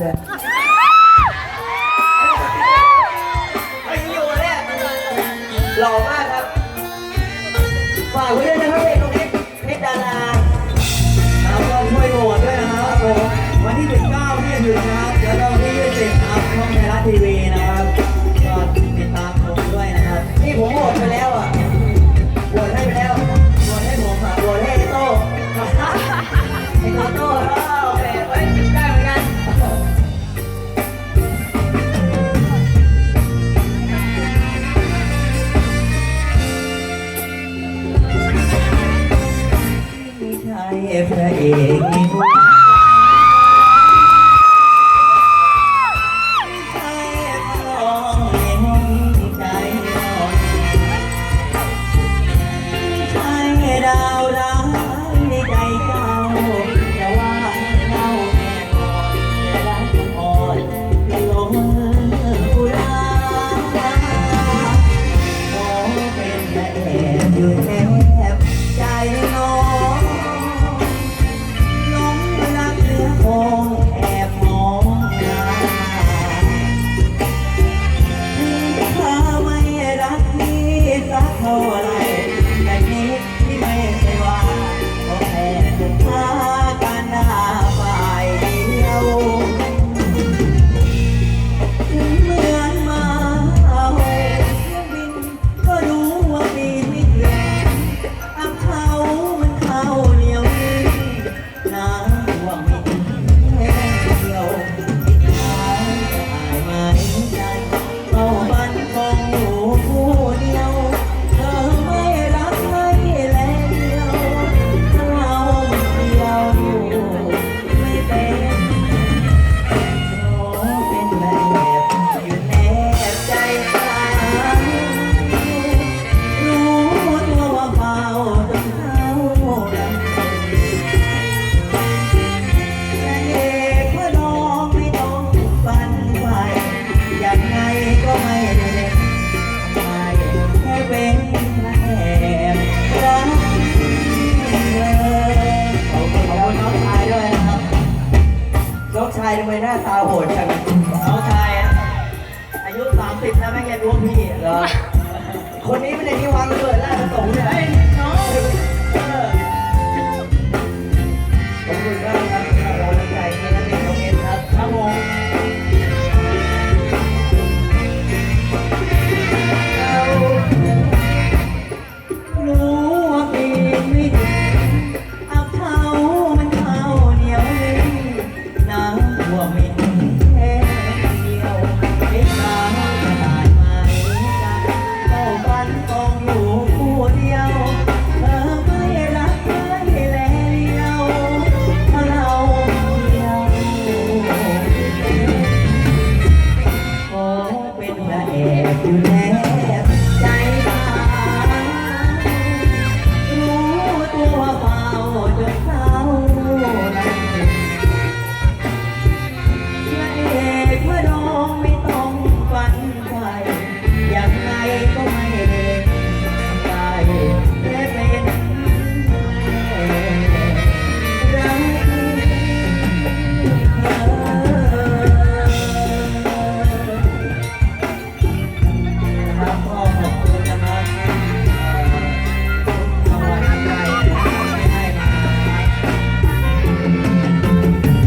เลยไอ้อยู่เนี่ยหล่อมากครับฝากไว้ด้วยนะครับเพลงตรงนี้เพชรดาราครับก็ช่วยโหวตด้วยนะครับผมวันที่ 19ที่จะถึงนะครับแล้วก็วันที่20ครับช่องไทยรัฐทีวีนะครับก็ติดตามชมด้วยนะครับนี่ผมโหวตไปแล้ว พระเอกในหัวไม่ใช่พระรองในห้องใจนอนไม่ใช่ดาวร้ายใน น้องชายทำไมหน้าตาโหดจังน้องชายอะอายุสามสิบแล้วไม่แกรู้พี่เหรอคนนี้ไม่ได้ที่วางระเบิดล่าสุดเนี่ยไอ้น้อง